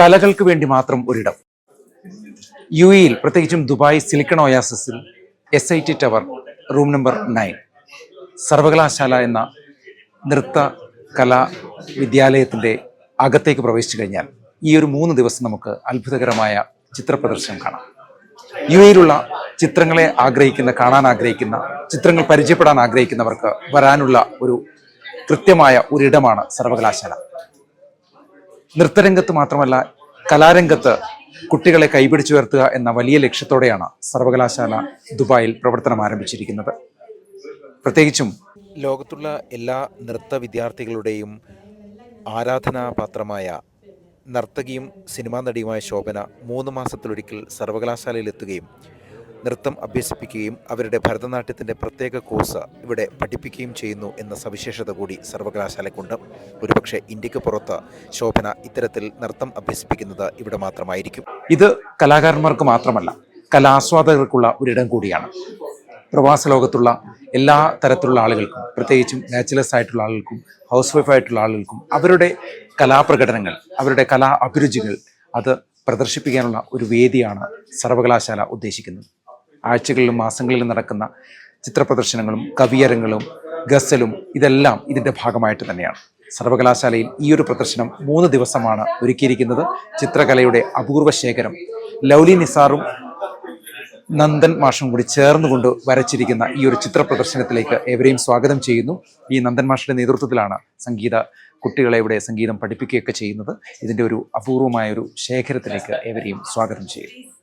കലകൾക്ക് വേണ്ടി മാത്രം ഒരിടം. യു എയിൽ പ്രത്യേകിച്ചും Dubai silicon ഒയാസിസിൽ S I T tower room number nine. സർവകലാശാല എന്ന നൃത്ത കലാ വിദ്യാലയത്തിന്റെ അകത്തേക്ക് പ്രവേശിച്ചു കഴിഞ്ഞാൽ ഈ ഒരു മൂന്ന് ദിവസം നമുക്ക് അത്ഭുതകരമായ ചിത്ര പ്രദർശനം കാണാം. യു എയിലുള്ള ചിത്രങ്ങളെ ആഗ്രഹിക്കുന്ന കാണാൻ ആഗ്രഹിക്കുന്ന ചിത്രങ്ങൾ പരിചയപ്പെടാൻ ആഗ്രഹിക്കുന്നവർക്ക് വരാനുള്ള ഒരു കൃത്യമായ ഒരിടമാണ് സർവകലാശാല. നൃത്തരംഗത്ത് മാത്രമല്ല കലാരംഗത്ത് കുട്ടികളെ കൈപിടിച്ചുയർത്തുക എന്ന വലിയ ലക്ഷ്യത്തോടെയാണ് സർവകലാശാല ദുബായിൽ പ്രവർത്തനം ആരംഭിച്ചിരിക്കുന്നത്. പ്രത്യേകിച്ചും ലോകത്തുള്ള എല്ലാ നൃത്ത വിദ്യാർത്ഥികളുടെയും ആരാധനാപാത്രമായ നർത്തകിയും സിനിമാ നടിയുമായ ശോഭന മൂന്ന് മാസത്തിലൊരിക്കൽ സർവകലാശാലയിലെത്തുകയും നൃത്തം അഭ്യസിപ്പിക്കുകയും അവരുടെ ഭരതനാട്യത്തിന്റെ പ്രത്യേക കോഴ്സ് ഇവിടെ പഠിപ്പിക്കുകയും ചെയ്യുന്നു എന്ന സവിശേഷത കൂടി സർവകലാശാലയ്ക്കുണ്ട്. ഒരുപക്ഷെ ഇന്ത്യയ്ക്ക് പുറത്ത് ശോഭന ഇത്തരത്തിൽ നൃത്തം അഭ്യസിപ്പിക്കുന്നത് ഇവിടെ മാത്രമായിരിക്കും. ഇത് കലാകാരന്മാർക്ക് മാത്രമല്ല കലാസ്വാദകർക്കുള്ള ഒരിടം കൂടിയാണ്. പ്രവാസ ലോകത്തുള്ള എല്ലാ തരത്തിലുള്ള ആളുകൾക്കും പ്രത്യേകിച്ചും ബാച്ചിലേഴ്സ് ആയിട്ടുള്ള ആളുകൾക്കും ഹൗസ് വൈഫ് ആയിട്ടുള്ള ആളുകൾക്കും അവരുടെ കലാപ്രകടനങ്ങൾ അവരുടെ കലാ അഭിരുചികൾ അത് പ്രദർശിപ്പിക്കാനുള്ള ഒരു വേദിയാണ് സർവകലാശാല ഉദ്ദേശിക്കുന്നത്. ആഴ്ചകളിലും മാസങ്ങളിലും നടക്കുന്ന ചിത്രപ്രദർശനങ്ങളും കവിയരങ്ങളും ഗസലും ഇതെല്ലാം ഇതിന്റെ ഭാഗമായിട്ട് തന്നെയാണ്. സർവകലാശാലയിൽ ഈ ഒരു പ്രദർശനം മൂന്ന് ദിവസമാണ് ഒരുക്കിയിരിക്കുന്നത്. ചിത്രകലയുടെ അപൂർവ ശേഖരം ലൗലി നിസാറും നന്ദൻ മാഷും കൂടി ചേർന്നുകൊണ്ട് വരച്ചിരിക്കുന്ന ഈ ഒരു ചിത്ര പ്രദർശനത്തിലേക്ക് ഏവരെയും സ്വാഗതം ചെയ്യുന്നു. ഈ നന്ദൻ മാഷിന്റെ നേതൃത്വത്തിലാണ് സംഗീത കുട്ടികളെ ഇവിടെ സംഗീതം പഠിപ്പിക്കുകയൊക്കെ ചെയ്യുന്നത്. ഇതിന്റെ ഒരു അപൂർവമായ ഒരു ശേഖരത്തിലേക്ക് ഏവരെയും സ്വാഗതം ചെയ്യുന്നു.